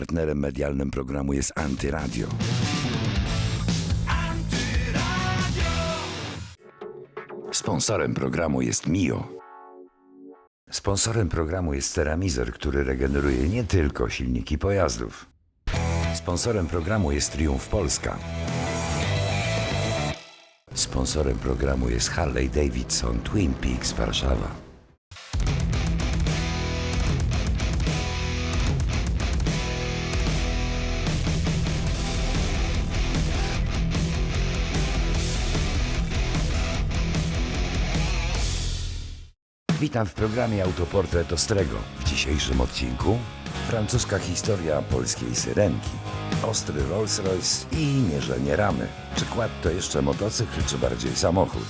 Partnerem medialnym programu jest Antyradio. Sponsorem programu jest Mio. Sponsorem programu jest Ceramizer, który regeneruje nie tylko silniki pojazdów. Sponsorem programu jest Triumf Polska. Sponsorem programu jest Harley Davidson Twin Peaks Warszawa. Witam w programie Autoportret Ostrego. W dzisiejszym odcinku francuska historia polskiej syrenki, ostry Rolls-Royce i mierzenie ramy. Czy kład to jeszcze motocykl, czy bardziej samochód?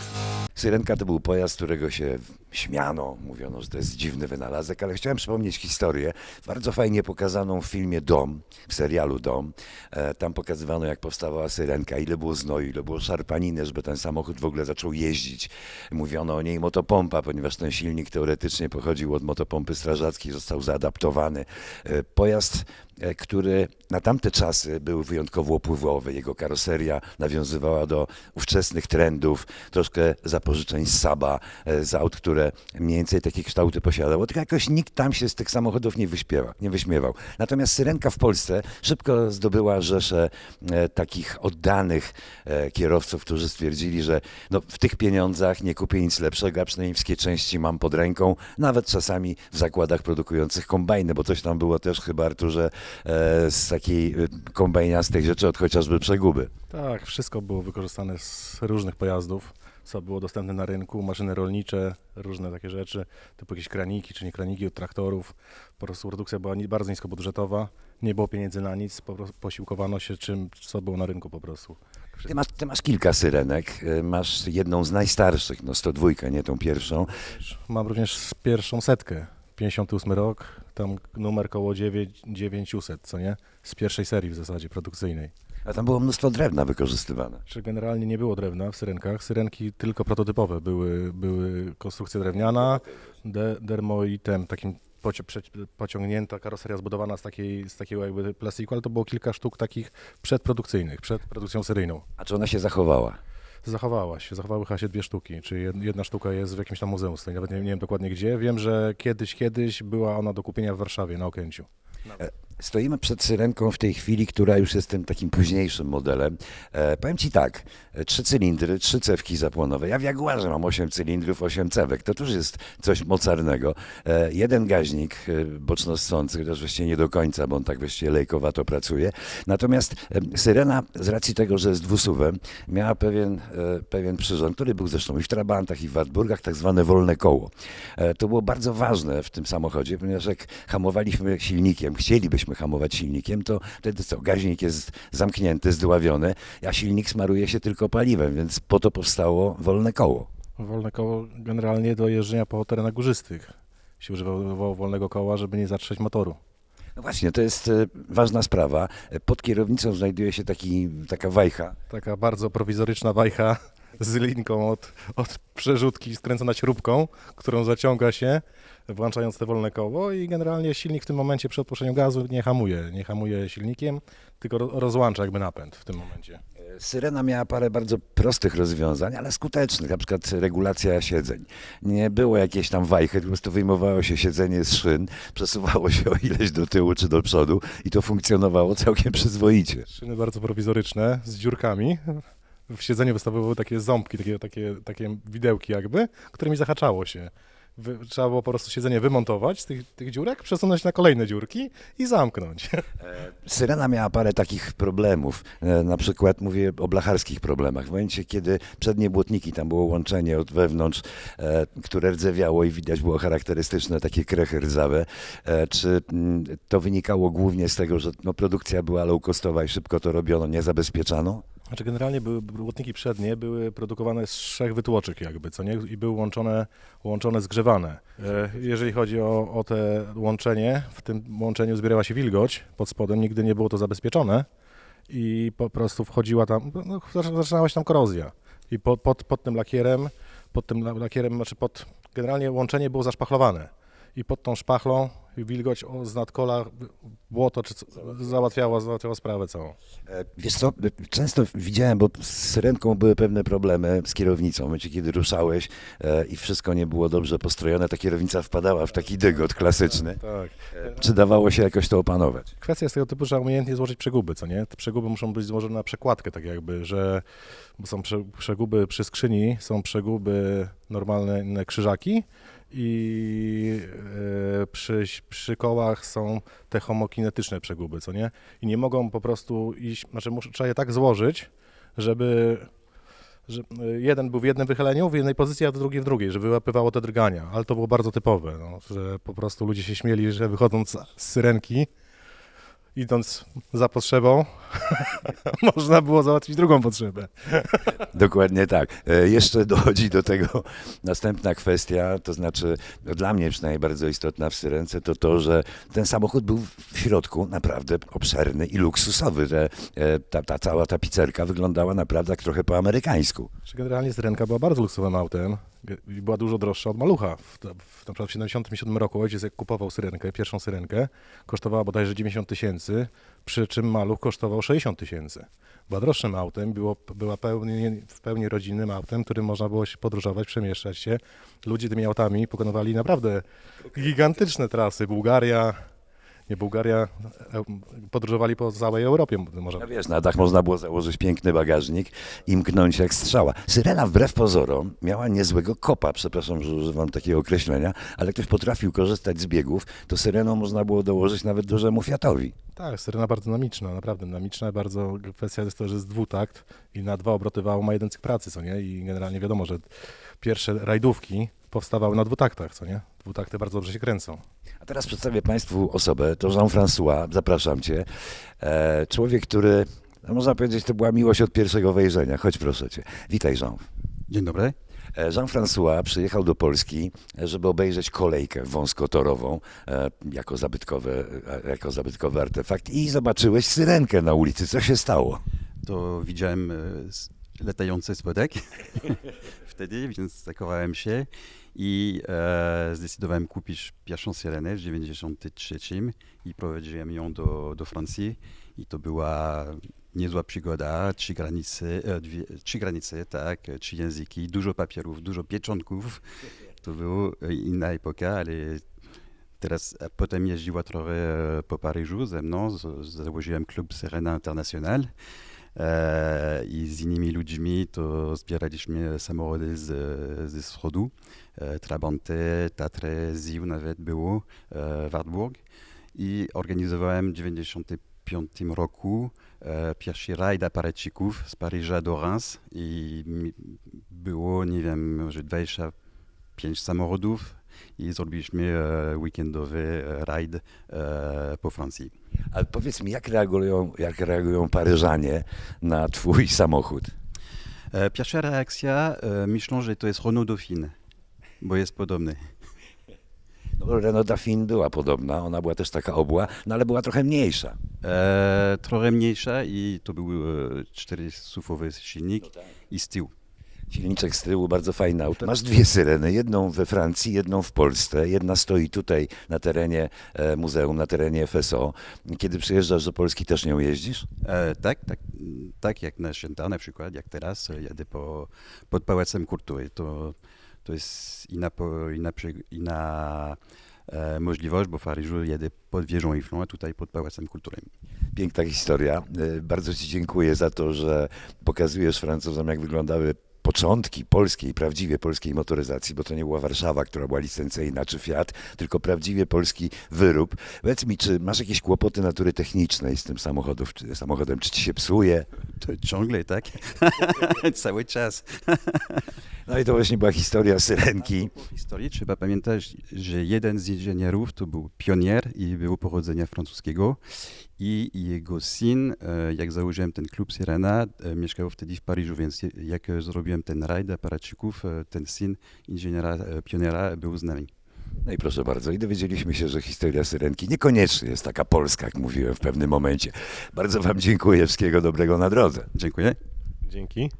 Syrenka to był pojazd, którego się śmiano, mówiono, że to jest dziwny wynalazek, ale chciałem przypomnieć historię, bardzo fajnie pokazaną w filmie Dom, w serialu Dom. E, tam pokazywano, jak powstawała Syrenka, ile było znoju, ile było szarpaniny, żeby ten samochód w ogóle zaczął jeździć. Mówiono o niej motopompa, ponieważ ten silnik teoretycznie pochodził od motopompy strażackiej, został zaadaptowany. E, pojazd e, który na tamte czasy był wyjątkowo opływowy. Jego karoseria nawiązywała do ówczesnych trendów, troszkę zapożyczeń z Saba, z aut, które mniej więcej takie kształty posiadało. Tylko jakoś nikt tam się z tych samochodów nie, wyśpiewa, nie wyśmiewał. Natomiast Syrenka w Polsce szybko zdobyła rzeszę e, takich oddanych e, kierowców, którzy stwierdzili, że no, w tych pieniądzach nie kupię nic lepszego, a przynajmniej wszystkie części mam pod ręką, nawet czasami w zakładach produkujących kombajny, bo coś tam było też chyba, Arturze, e, z takiej e, kombajniastej rzeczy od chociażby przeguby. Tak, wszystko było wykorzystane z różnych pojazdów, co było dostępne na rynku, maszyny rolnicze, różne takie rzeczy, typu jakieś kraniki czy nie kraniki od traktorów. Po prostu produkcja była ni- bardzo niskobudżetowa, nie było pieniędzy na nic, po prostu posiłkowano się czym, co było na rynku po prostu. Ty masz, ty masz kilka syrenek, e, masz jedną z najstarszych, no 102, nie tą pierwszą. Mam również pierwszą setkę, 58 rok, tam numer koło 9, 900, co nie? Z pierwszej serii w zasadzie produkcyjnej. A tam było mnóstwo drewna wykorzystywane. Czy generalnie nie było drewna w syrenkach? Syrenki tylko prototypowe były, były konstrukcja drewniana, de, dermoitem, takim poci- pociągnięta karoseria zbudowana z, takiej, z takiego jakby plastiku, ale to było kilka sztuk takich przedprodukcyjnych, przed produkcją seryjną. A czy ona się zachowała? Zachowała się, zachowały chyba się dwie sztuki, czy jed- jedna sztuka jest w jakimś tam muzeum, nawet nie, nie wiem dokładnie gdzie. Wiem, że kiedyś, kiedyś była ona do kupienia w Warszawie na Okęciu. Stoimy przed syrenką w tej chwili, która już jest tym takim późniejszym modelem. E, powiem Ci tak, e, trzy cylindry, trzy cewki zapłonowe. Ja w Jaguarze mam osiem cylindrów, osiem cewek. To już jest coś mocarnego. E, jeden gaźnik e, boczno-ssący, chociaż właściwie nie do końca, bo on tak właściwie lejkowato pracuje. Natomiast e, syrena z racji tego, że jest dwusuwem, miała pewien, e, pewien przyrząd, który był zresztą i w Trabantach, i w Wartburgach, tak zwane wolne koło. E, to było bardzo ważne w tym samochodzie, ponieważ jak hamowaliśmy silnikiem, chcielibyśmy hamować silnikiem, to wtedy co, gaźnik jest zamknięty, zdławiony, a silnik smaruje się tylko paliwem, więc po to powstało wolne koło. Wolne koło generalnie do jeżdżenia po terenach górzystych. Się używało wolnego koła, żeby nie zatrzeć motoru. No właśnie, to jest e, ważna sprawa. E, Pod kierownicą znajduje się taki, taka wajcha, Taka bardzo prowizoryczna wajcha z linką od, od przerzutki skręcona śrubką, którą zaciąga się, włączając te wolne koło i generalnie silnik w tym momencie przy odpuszczeniu gazu nie hamuje, nie hamuje silnikiem, tylko ro- rozłącza jakby napęd w tym momencie. Syrena miała parę bardzo prostych rozwiązań, ale skutecznych, na przykład regulacja siedzeń. Nie było jakiejś tam wajchy, po prostu wyjmowało się siedzenie z szyn, przesuwało się o ileś do tyłu czy do przodu i to funkcjonowało całkiem przyzwoicie. Szyny bardzo prowizoryczne, z dziurkami. W siedzeniu wystawowały takie ząbki, takie, takie, takie widełki jakby, którymi zahaczało się. Wy, trzeba było po prostu siedzenie wymontować z tych, tych dziurek, przesunąć na kolejne dziurki i zamknąć. Syrena miała parę takich problemów, e, na przykład mówię o blacharskich problemach. W momencie, kiedy przednie błotniki, tam było łączenie od wewnątrz, e, które rdzewiało i widać było charakterystyczne takie krechy rdzawe, e, czy mm, to wynikało głównie z tego, że no, produkcja była low-costowa i szybko to robiono, nie zabezpieczano? Znaczy generalnie były błotniki przednie, były produkowane z trzech wytłoczek jakby, co nie? I były łączone, łączone zgrzewane. E, Jeżeli chodzi o, o te łączenie, w tym łączeniu zbierała się wilgoć pod spodem, nigdy nie było to zabezpieczone i po prostu wchodziła tam, no, zaczyna- zaczynała się tam korozja. I pod, pod, pod tym lakierem, pod tym la- lakierem, znaczy pod, generalnie łączenie było zaszpachlowane. I pod tą szpachlą wilgoć z nadkola, błoto, czy załatwiało, załatwiało sprawę całą. E, Wiesz co, często widziałem, bo z syrenką były pewne problemy z kierownicą. W momencie, kiedy ruszałeś e, i wszystko nie było dobrze postrojone, ta kierownica wpadała w taki dygot klasyczny. Tak. E, Czy dawało się jakoś to opanować? Kwestia jest tego typu, że umiejętnie złożyć przeguby, co nie? Te przeguby muszą być złożone na przekładkę, tak jakby, że bo są prze, przeguby przy skrzyni, są przeguby normalne krzyżaki i e, przy, przy kołach są te homokinetyczne przeguby, co nie? I nie mogą po prostu iść, znaczy muszę, trzeba je tak złożyć, żeby że e, jeden był w jednym wychyleniu, w jednej pozycji, a drugi w drugiej, żeby wyłapywało te drgania, ale to było bardzo typowe, no, że po prostu ludzie się śmieli, że wychodząc z syrenki, idąc za potrzebą, można było załatwić drugą potrzebę. Dokładnie tak. E, Jeszcze dochodzi do tego następna kwestia, to znaczy no, dla mnie przynajmniej bardzo istotna w Syrence, to to, że ten samochód był w środku naprawdę obszerny i luksusowy. Że e, ta, ta cała tapicerka wyglądała naprawdę jak trochę po amerykańsku. Generalnie Syrenka była bardzo luksowym autem była dużo droższa od Malucha. W, w, na przykład w 77 roku ojciec jak kupował Syrenkę, pierwszą Syrenkę, kosztowała bodajże 90 tysięcy, przy czym Maluch kosztował 60 tysięcy. Była droższym autem, było, była pełni, w pełni rodzinnym autem, którym można było się podróżować, przemieszczać się. Ludzie tymi autami pokonywali naprawdę gigantyczne trasy. Bułgaria, nie Bułgaria, e, podróżowali po całej Europie. Można No wiesz, na dach można było założyć piękny bagażnik i mknąć jak strzała. Syrena wbrew pozorom miała niezłego kopa, przepraszam, że używam takiego określenia, ale ktoś potrafił korzystać z biegów, to syreną można było dołożyć nawet dużemu Fiatowi. Tak, syrena bardzo dynamiczna, naprawdę dynamiczna. Bardzo kwestia jest to, że jest dwutakt i na dwa obroty wału ma jeden cykl pracy, co nie? I generalnie wiadomo, że pierwsze rajdówki powstawały na dwutaktach, co nie? Dwutakty bardzo dobrze się kręcą. A teraz przedstawię Państwu osobę, to Jean-François, zapraszam Cię. E, człowiek, który, no można powiedzieć, to była miłość od pierwszego wejrzenia. Chodź proszę Cię. Witaj Jean. Dzień dobry. E, Jean-François przyjechał do Polski, żeby obejrzeć kolejkę wąskotorową e, jako zabytkowy, e, jako zabytkowy artefakt i zobaczyłeś syrenkę na ulicy. Co się stało? To widziałem e, latający spodek. Wtedy, więc zakochałem się i e, zdecydowałem kupić pierwszą syrenę w 93 i prowadziłem ją do, do Francji i to była niezła przygoda, trzy granice, e, dwie, trzy granice, tak, e, trzy języki, dużo papierów, dużo pieczątków. To była inna epoka, ale Teraz a potem jeździła trochę e, po Paryżu ze mną, założyłem klub Serena International i z innymi ludźmi to zbieraliśmy samochody z, ze wschodu, e, Trabanty, Tatry, Ziu nawet było, e, Wartburg. I organizowałem w 1995 roku e, pierwszy rajd aparecików z Paryża do Reims i było, nie wiem, może 25 samochodów i zrobiliśmy e, weekendowy e, rajd e, po Francji. Ale powiedz mi, jak reagują, jak reagują Paryżanie na twój samochód? Pierwsza reakcja, myślą, że to jest Renault Dauphine, bo jest podobny. No, Renault Dauphine była podobna, ona była też taka obła, no ale była trochę mniejsza. E, trochę mniejsza i to był e, czterysufowy silnik i z tyłu. Silniczek z tyłu, bardzo fajne auto. Masz dwie syreny, jedną we Francji, jedną w Polsce. Jedna stoi tutaj na terenie e, muzeum, na terenie FSO. Kiedy przyjeżdżasz do Polski, też nią jeździsz? E, tak, tak, tak jak na święta na przykład, jak teraz e, jadę po, pod Pałacem Kultury. To, to jest inna, po, inna, przy- inna e, możliwość, bo w Paryżu jadę pod wieżą Eifflą, a tutaj pod Pałacem Kultury. Piękna historia. E, Bardzo Ci dziękuję za to, że pokazujesz Francuzom, jak wyglądały początki polskiej, prawdziwie polskiej motoryzacji, bo to nie była Warszawa, która była licencyjna, czy Fiat, tylko prawdziwie polski wyrób. Powiedz mi, czy masz jakieś kłopoty natury technicznej z tym czy, samochodem, czy ci się psuje? To ciągle, tak? Cały czas. No i to właśnie była historia Syrenki. W historii trzeba pamiętać, że jeden z inżynierów to był pionier i był pochodzenia francuskiego i jego syn, e, jak założyłem ten klub Sirena, e, mieszkał wtedy w Paryżu, więc jak zrobiłem ten rajd aparacików, e, ten syn inżyniera, pioniera był z nami. No i proszę bardzo, i dowiedzieliśmy się, że historia Syrenki niekoniecznie jest taka polska, jak mówiłem w pewnym momencie. Bardzo Wam dziękuję, wszystkiego dobrego na drodze. Dziękuję. Dzięki.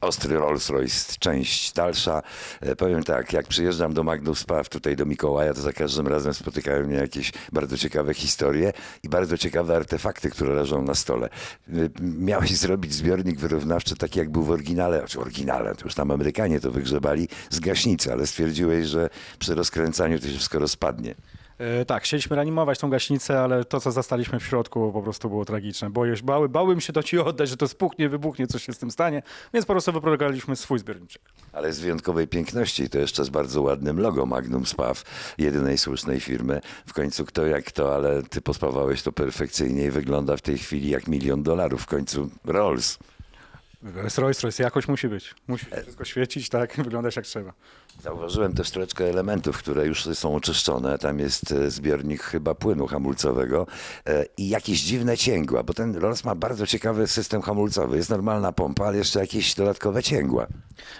Ostry Rolls-Royce, część dalsza. E, Powiem tak, jak przyjeżdżam do Magnus Spaw, tutaj do Mikołaja, to za każdym razem spotykają mnie jakieś bardzo ciekawe historie i bardzo ciekawe artefakty, które leżą na stole. E, Miałeś zrobić zbiornik wyrównawczy taki, jak był w oryginale, znaczy oryginale, to już tam Amerykanie to wygrzebali z gaśnicy, ale stwierdziłeś, że przy rozkręcaniu to się wszystko rozpadnie. E, tak, chcieliśmy reanimować tą gaśnicę, ale to, co zastaliśmy w środku, po prostu było tragiczne. Boję, bały, bałem się to ci oddać, że to spuchnie, wybuchnie, coś się z tym stanie, więc po prostu wyprogramowaliśmy swój zbiorniczek. Ale z wyjątkowej piękności to jeszcze z bardzo ładnym logo Magnum Spaw, jedynej słusznej firmy. W końcu kto jak to, ale ty pospawałeś to perfekcyjnie i wygląda w tej chwili jak milion dolarów. W końcu Rolls. Rolls Royce, Royce, jakoś musi być. Musi wszystko świecić, tak, wyglądać jak trzeba. Zauważyłem też troszeczkę elementów, które już są oczyszczone. Tam jest e, zbiornik chyba płynu hamulcowego e, i jakieś dziwne cięgła, bo ten Rolls ma bardzo ciekawy system hamulcowy. Jest normalna pompa, ale jeszcze jakieś dodatkowe cięgła.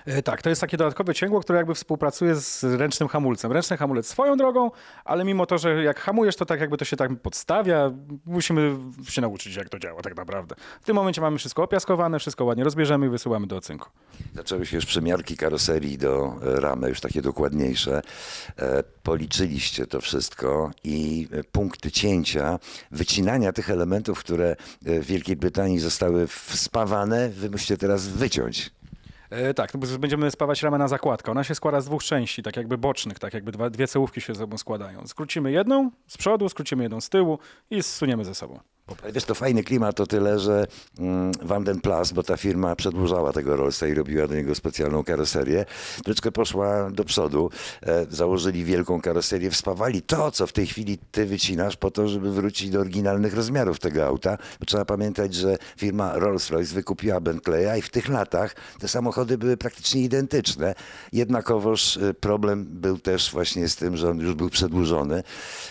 E, Tak, to jest takie dodatkowe cięgło, które jakby współpracuje z ręcznym hamulcem. Ręczny hamulec swoją drogą, ale mimo to, że jak hamujesz, to tak jakby to się tak podstawia. Musimy się nauczyć, jak to działa tak naprawdę. W tym momencie mamy wszystko opiaskowane, wszystko ładnie rozbierzemy i wysyłamy do ocynku. Zaczęły się już przymiarki karoserii do e, ramy, już takie dokładniejsze. E, Policzyliście to wszystko i e, punkty cięcia, wycinania tych elementów, które w Wielkiej Brytanii zostały spawane, wy musicie teraz wyciąć. E, tak, to będziemy spawać ramę na zakładkę. Ona się składa z dwóch części, tak jakby bocznych, tak jakby dwa, dwie cełówki się ze sobą składają. Skrócimy jedną z przodu, skrócimy jedną z tyłu i zsuniemy ze sobą. Wiesz, to fajny klimat o tyle, że mm, Vanden Plas, bo ta firma przedłużała tego Rollsa i robiła do niego specjalną karoserię, troszeczkę poszła do przodu, e, założyli wielką karoserię, wspawali to, co w tej chwili ty wycinasz po to, żeby wrócić do oryginalnych rozmiarów tego auta. Bo trzeba pamiętać, że firma Rolls-Royce wykupiła Bentleya i w tych latach te samochody były praktycznie identyczne. Jednakowoż e, problem był też właśnie z tym, że on już był przedłużony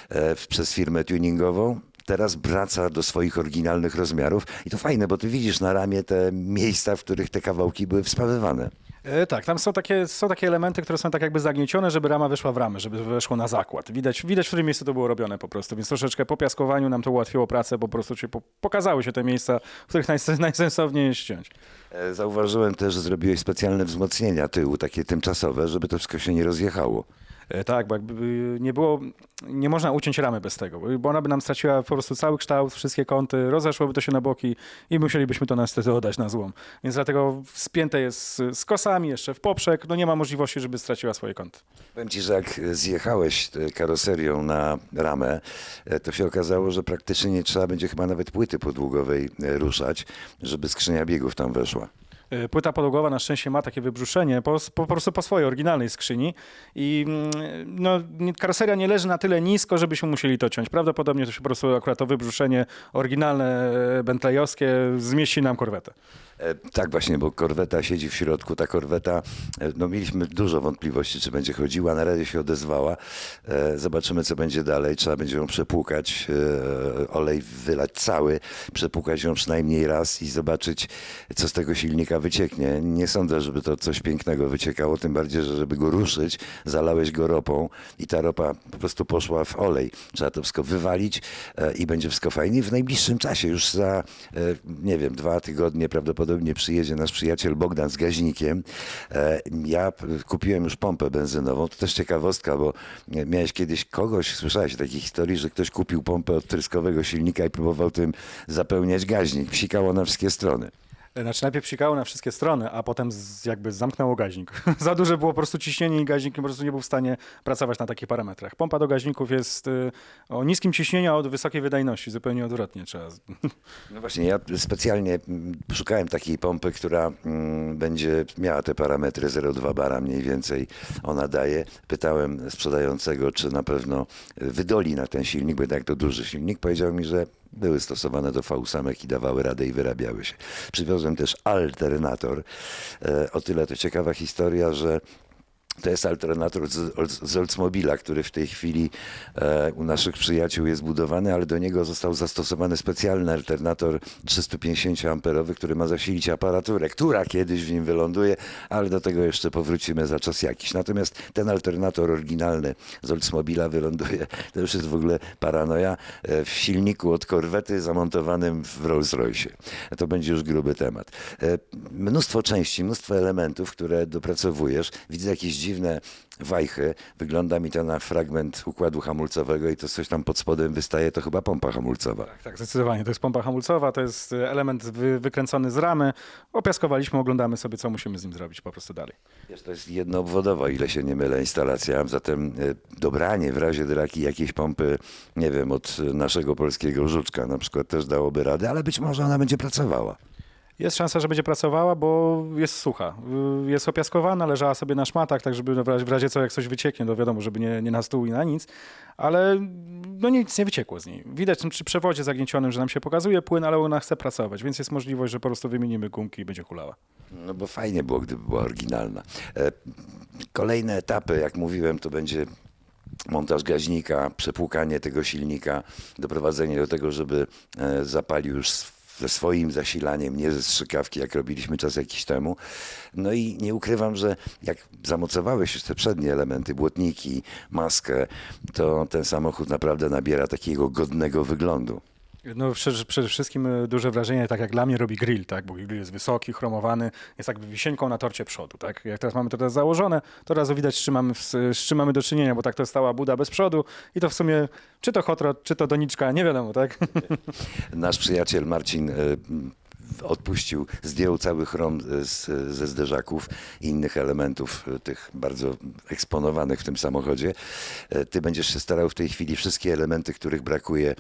e, przez firmę tuningową teraz wraca do swoich oryginalnych rozmiarów. I to fajne, bo ty widzisz na ramię te miejsca, w których te kawałki były wspawywane. E, tak, tam są takie, są takie elementy, które są tak jakby zagniecione, żeby rama wyszła w ramę, żeby weszło na zakład. Widać, widać w którym miejscu to było robione po prostu, więc troszeczkę po piaskowaniu nam to ułatwiło pracę, po prostu się po, pokazały się te miejsca, w których najsens, najsensowniej jest ściąć. E, Zauważyłem też, że zrobiłeś specjalne wzmocnienia tyłu, takie tymczasowe, żeby to wszystko się nie rozjechało. E, Tak, bo jakby nie było, nie można uciąć ramy bez tego, bo ona by nam straciła po prostu cały kształt, wszystkie kąty, rozeszłoby to się na boki i musielibyśmy to niestety oddać na złom. Więc dlatego spięte jest z kosami, jeszcze w poprzek, no nie ma możliwości, żeby straciła swoje kąty. Powiem ci, że jak zjechałeś e, karoserią na ramę, e, to się okazało, że praktycznie nie trzeba będzie chyba nawet płyty podługowej ruszać, żeby skrzynia biegów tam weszła. Y, Płyta podłogowa na szczęście ma takie wybruszenie po, po prostu po swojej oryginalnej skrzyni i mm, no, karoseria nie leży na tyle nisko, żebyśmy musieli to ciąć. Prawdopodobnie to się po prostu akurat to wybruszenie oryginalne e, bentleyowskie zmieści nam korwetę. E, Tak właśnie, bo korweta siedzi w środku. Ta korweta, e, no mieliśmy dużo wątpliwości, czy będzie chodziła. Na razie się odezwała. E, Zobaczymy, co będzie dalej. Trzeba będzie ją przepłukać, olej wylać cały, przepłukać ją przynajmniej raz i zobaczyć, co z tego silnika wycieknie. Nie sądzę, żeby to coś pięknego wyciekało, tym bardziej, że żeby go ruszyć, zalałeś go ropą i ta ropa po prostu poszła w olej. Trzeba to wszystko wywalić i będzie wszystko fajnie. W najbliższym czasie, już za, nie wiem, dwa tygodnie prawdopodobnie przyjedzie nasz przyjaciel Bogdan z gaźnikiem. E, Ja kupiłem już pompę benzynową. To też ciekawostka, bo miałeś kiedyś kogoś, słyszałeś o takiej historii, że ktoś kupił pompę od tryskowego silnika i próbował tym zapełniać gaźnik. Psikało na wszystkie strony. Znaczy najpierw psikało na wszystkie strony, a potem z, jakby zamknęło gaźnik. Za duże było po prostu ciśnienie i gaźnik po prostu nie był w stanie pracować na takich parametrach. Pompa do gaźników jest y, o niskim ciśnieniu, a od wysokiej wydajności. Zupełnie odwrotnie trzeba. No właśnie, ja specjalnie mm, szukałem takiej pompy, która mm, będzie miała te parametry 0,2 bara mniej więcej ona daje. Pytałem sprzedającego, czy na pewno wydoli na ten silnik, bo jednak to duży silnik. Powiedział mi, że były stosowane do V8 i dawały radę i wyrabiały się. Przywiozłem też alternator. E, O tyle to ciekawa historia, że To jest alternator z, Oldsmobila, który w tej chwili e, u naszych przyjaciół jest budowany, ale do niego został zastosowany specjalny alternator 350 amperowy, który ma zasilić aparaturę, która kiedyś w nim wyląduje, ale do tego jeszcze powrócimy za czas jakiś. Natomiast ten alternator oryginalny z Oldsmobila wyląduje, to już jest w ogóle paranoja, e, w silniku od korwety zamontowanym w Rolls-Royce. To będzie już gruby temat. E, Mnóstwo części, mnóstwo elementów, które dopracowujesz. Widzę jakieś dziwne wajchy. Wygląda mi to na fragment układu hamulcowego i to coś tam pod spodem wystaje, to chyba pompa hamulcowa. Tak, tak, zdecydowanie. To jest pompa hamulcowa, to jest e, element wy, wykręcony z ramy. Opiaskowaliśmy, oglądamy sobie, co musimy z nim zrobić po prostu dalej. Wiesz, to jest jednoobwodowa, ile się nie mylę, instalacja. Zatem e, dobranie w razie draki jakiejś pompy, nie wiem, od naszego polskiego żuczka na przykład też dałoby radę, ale być może ona będzie pracowała. Jest szansa, że będzie pracowała, bo jest sucha. Jest opiaskowana, leżała sobie na szmatach, tak żeby w razie, co, jak coś wycieknie, to wiadomo, żeby nie, nie na stół i na nic, ale no nic nie wyciekło z niej. Widać przy przewodzie zagniecionym, że nam się pokazuje płyn, ale ona chce pracować, więc jest możliwość, że po prostu wymienimy gumki i będzie hulała. No bo fajnie było, gdyby była oryginalna. E, Kolejne etapy, jak mówiłem, to będzie montaż gaźnika, przepłukanie tego silnika, doprowadzenie do tego, żeby e, zapalił już ze swoim zasilaniem, nie ze strzykawki, jak robiliśmy czas jakiś temu. No i nie ukrywam, że jak zamocowałeś już te przednie elementy, błotniki, maskę, to ten samochód naprawdę nabiera takiego godnego wyglądu. No przede, wszystkim y, duże wrażenie, tak jak dla mnie robi grill, tak, bo grill jest wysoki, chromowany, jest jakby wisienką na torcie przodu, tak. Jak teraz mamy to teraz założone, to od razu widać, z czym, mamy, z czym mamy do czynienia, bo tak to stała buda bez przodu i to w sumie, czy to hot rod, czy to doniczka, nie wiadomo, tak. Nasz przyjaciel Marcin e, odpuścił, zdjął cały chrom z, ze zderzaków i innych elementów, e, tych bardzo eksponowanych w tym samochodzie. E, Ty będziesz się starał w tej chwili wszystkie elementy, których brakuje, e,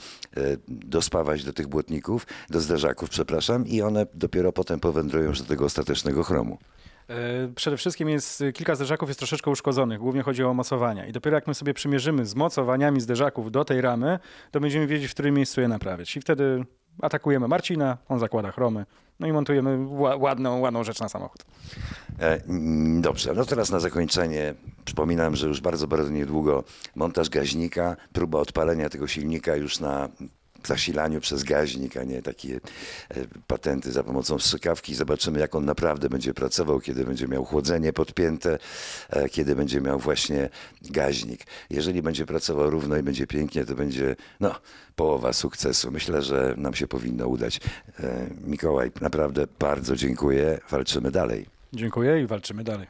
dospawać do tych błotników, do zderzaków, przepraszam, i one dopiero potem powędrują już do tego ostatecznego chromu. Przede wszystkim jest kilka zderzaków jest troszeczkę uszkodzonych, głównie chodzi o mocowania. I dopiero jak my sobie przymierzymy z mocowaniami zderzaków do tej ramy, to będziemy wiedzieć, w którym miejscu je naprawiać. I wtedy atakujemy Marcina, on zakłada chromy, no i montujemy ła- ładną, ładną rzecz na samochód. E, mm, Dobrze, no teraz na zakończenie przypominam, że już bardzo, bardzo niedługo montaż gaźnika, próba odpalenia tego silnika już na zasilaniu przez gaźnik, a nie takie e, patenty za pomocą strzykawki. Zobaczymy, jak on naprawdę będzie pracował, kiedy będzie miał chłodzenie podpięte, e, kiedy będzie miał właśnie gaźnik. Jeżeli będzie pracował równo i będzie pięknie, to będzie no, połowa sukcesu. Myślę, że nam się powinno udać. E, Mikołaj, naprawdę bardzo dziękuję. Walczymy dalej. Dziękuję i walczymy dalej.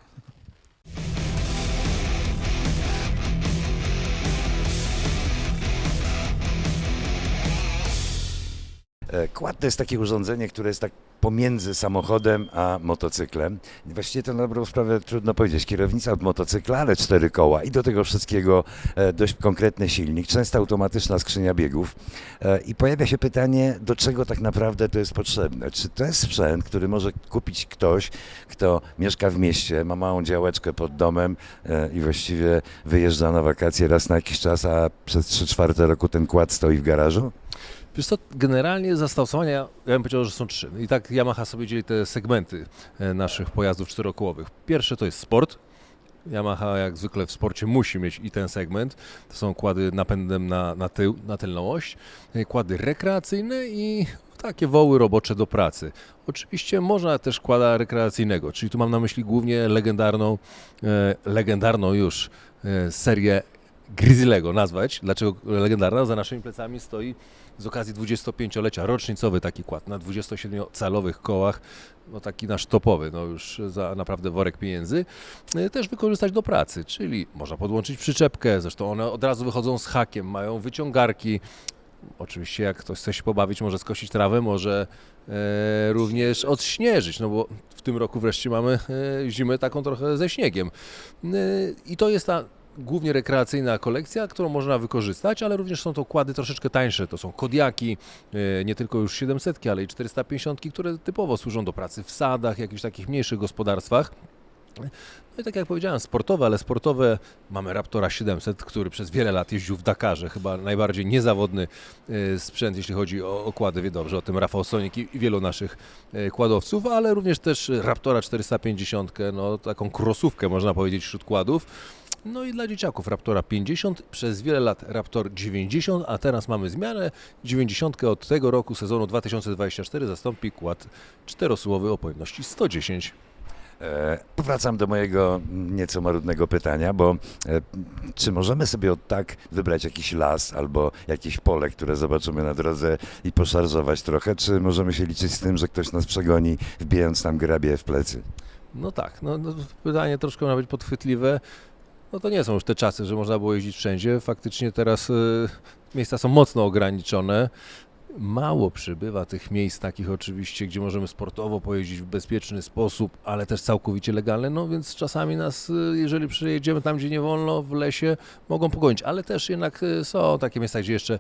E, Quad to jest takie urządzenie, które jest tak pomiędzy samochodem a motocyklem. Właściwie to na dobrą sprawę trudno powiedzieć. Kierownica od motocykla, ale cztery koła i do tego wszystkiego e, dość konkretny silnik, często automatyczna skrzynia biegów. E, I pojawia się pytanie, do czego tak naprawdę to jest potrzebne? Czy to jest sprzęt, który może kupić ktoś, kto mieszka w mieście, ma małą działeczkę pod domem i właściwie wyjeżdża na wakacje raz na jakiś czas, a przez 3 czwarte roku ten kład stoi w garażu? Wiesz co, generalnie zastosowania, ja bym powiedział, że są trzy. I tak Yamaha sobie dzieli te segmenty e, naszych pojazdów czterokołowych. Pierwsze to jest sport. Yamaha jak zwykle w sporcie musi mieć i ten segment. To są kłady napędem na, na tył, na tylną oś. E, Kłady rekreacyjne i takie woły robocze do pracy. Oczywiście można też kłada rekreacyjnego, czyli tu mam na myśli głównie legendarną, e, legendarną już e, serię Grizzly'ego nazwać. Dlaczego legendarna? Za naszymi plecami stoi z okazji 25-lecia rocznicowy taki kład na 27-calowych kołach, no taki nasz topowy, no już za naprawdę worek pieniędzy, e, też wykorzystać do pracy, czyli można podłączyć przyczepkę, zresztą one od razu wychodzą z hakiem, mają wyciągarki, Oczywiście jak ktoś chce się pobawić, może skosić trawę, może e, również odśnieżyć, no bo w tym roku wreszcie mamy e, zimę taką trochę ze śniegiem. E, I to jest ta głównie rekreacyjna kolekcja, którą można wykorzystać, ale również są to kłady troszeczkę tańsze. To są Kodiaki, e, nie tylko już 700, ale i 450, które typowo służą do pracy w sadach, jakichś takich mniejszych gospodarstwach. No i tak jak powiedziałem, sportowe, ale sportowe mamy Raptora 700, który przez wiele lat jeździł w Dakarze, chyba najbardziej niezawodny e, sprzęt, jeśli chodzi o okłady, wie dobrze o tym Rafał Sonik i wielu naszych e, kładowców, ale również też Raptora 450, no taką krosówkę można powiedzieć wśród kładów. No i dla dzieciaków Raptora 50, przez wiele lat Raptor 90, a teraz mamy zmianę. 90 od tego roku sezonu 2024 zastąpi kład czterosłowy o pojemności 110. E, Wracam do mojego nieco marudnego pytania, bo e, czy możemy sobie od tak wybrać jakiś las albo jakieś pole, które zobaczymy na drodze i poszarżować trochę, czy możemy się liczyć z tym, że ktoś nas przegoni, wbijając nam grabie w plecy? No tak, no, no pytanie troszkę być podchwytliwe. No to nie są już te czasy, że można było jeździć wszędzie. Faktycznie teraz y, miejsca są mocno ograniczone. Mało przybywa tych miejsc takich oczywiście, gdzie możemy sportowo pojeździć w bezpieczny sposób, ale też całkowicie legalny, no więc czasami nas, y, jeżeli przyjedziemy tam, gdzie nie wolno, w lesie, mogą pogonić, ale też jednak y, są takie miejsca, gdzie jeszcze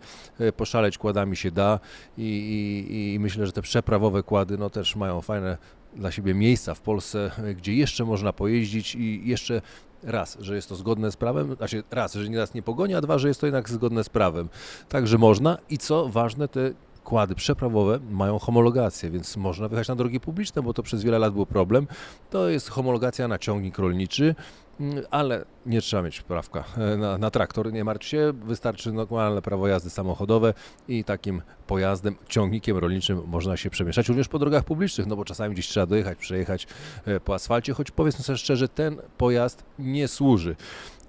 poszaleć kładami się da i, i, i myślę, że te przeprawowe kłady, no też mają fajne dla siebie miejsca w Polsce, gdzie jeszcze można pojeździć i jeszcze raz, że jest to zgodne z prawem, znaczy raz, że nas nie pogoni, a dwa, że jest to jednak zgodne z prawem. Także można i co ważne, te kłady przeprawowe mają homologację, więc można wyjechać na drogi publiczne, bo to przez wiele lat był problem. To jest homologacja na ciągnik rolniczy, mm, ale nie trzeba mieć prawka e, na, na traktor, nie martw się, wystarczy normalne prawo jazdy samochodowe i takim pojazdem, ciągnikiem rolniczym można się przemieszczać również po drogach publicznych, no bo czasami gdzieś trzeba dojechać, przejechać e, po asfalcie, choć powiedzmy sobie szczerze, ten pojazd nie służy.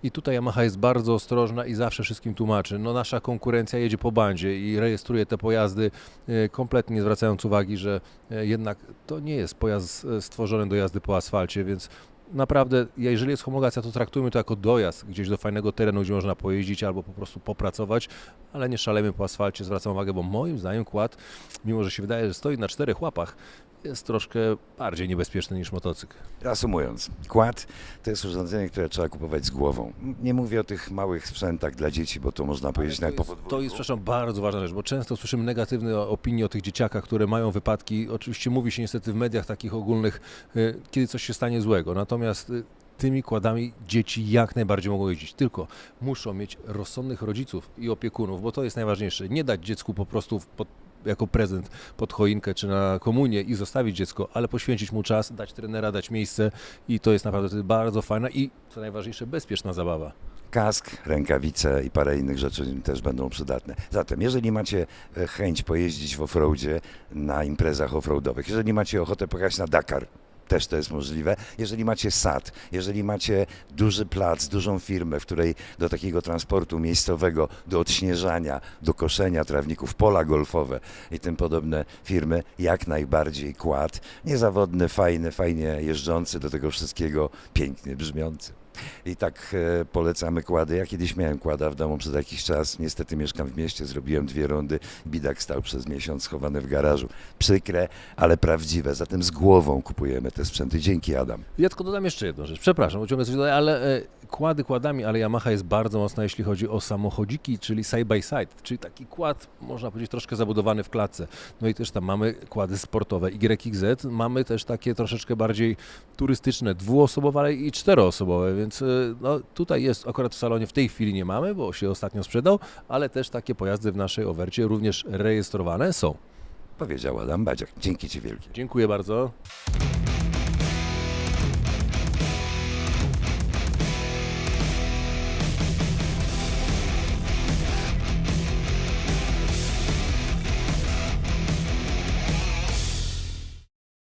I tutaj Yamaha jest bardzo ostrożna i zawsze wszystkim tłumaczy. No nasza konkurencja jedzie po bandzie i rejestruje te pojazdy e, kompletnie nie zwracając uwagi, że e, jednak to nie jest pojazd e, stworzony do jazdy po asfalcie, więc naprawdę, jeżeli jest homologacja, to traktujmy to jako dojazd gdzieś do fajnego terenu, gdzie można pojeździć albo po prostu popracować, ale nie szalejmy po asfalcie, zwracam uwagę, bo moim zdaniem kład, mimo że się wydaje, że stoi na czterech łapach, jest troszkę bardziej niebezpieczny niż motocykl. Reasumując, kład to jest urządzenie, które trzeba kupować z głową. Nie mówię o tych małych sprzętach dla dzieci, bo to można powiedzieć nawet po podwórku. to jest, przepraszam, bardzo ważna rzecz, bo często słyszymy negatywne opinie o tych dzieciakach, które mają wypadki. Oczywiście mówi się niestety w mediach takich ogólnych, y, kiedy coś się stanie złego. Natomiast y, tymi kładami dzieci jak najbardziej mogą jeździć, tylko muszą mieć rozsądnych rodziców i opiekunów, bo to jest najważniejsze. Nie dać dziecku po prostu w- pod, jako prezent pod choinkę czy na komunię i zostawić dziecko, ale poświęcić mu czas, dać trenera, dać miejsce i to jest naprawdę bardzo fajna i co najważniejsze bezpieczna zabawa. Kask, rękawice i parę innych rzeczy też będą przydatne. Zatem, jeżeli macie e, chęć pojeździć w offroadzie na imprezach offroadowych, jeżeli macie ochotę pojechać na Dakar, też to jest możliwe. Jeżeli macie sad, jeżeli macie duży plac, dużą firmę, w której do takiego transportu miejscowego, do odśnieżania, do koszenia trawników, pola golfowe i tym podobne firmy, jak najbardziej kład. Niezawodny, fajny, fajnie jeżdżący, do tego wszystkiego pięknie brzmiący. I tak e, polecamy kłady. Ja kiedyś miałem kłada w domu przez jakiś czas. Niestety mieszkam w mieście, zrobiłem dwie rundy. Bidak stał przez miesiąc schowany w garażu. Przykre, ale prawdziwe. Zatem z głową kupujemy te sprzęty. Dzięki Adam. Ja tylko dodam jeszcze jedną rzecz. Przepraszam, bo ciągle coś dodaję, ale e, kłady kładami, ale Yamaha jest bardzo mocna, jeśli chodzi o samochodziki, czyli side by side, czyli taki kład, można powiedzieć, troszkę zabudowany w klatce. No i też tam mamy kłady sportowe YXZ, mamy też takie troszeczkę bardziej turystyczne, dwuosobowe, ale i czteroosobowe, więc e, no, tutaj jest, akurat w salonie w tej chwili nie mamy, bo się ostatnio sprzedał, ale też takie pojazdy w naszej ofercie również rejestrowane są. Powiedział Adam Badziak. Dzięki Ci wielkie. Dziękuję bardzo.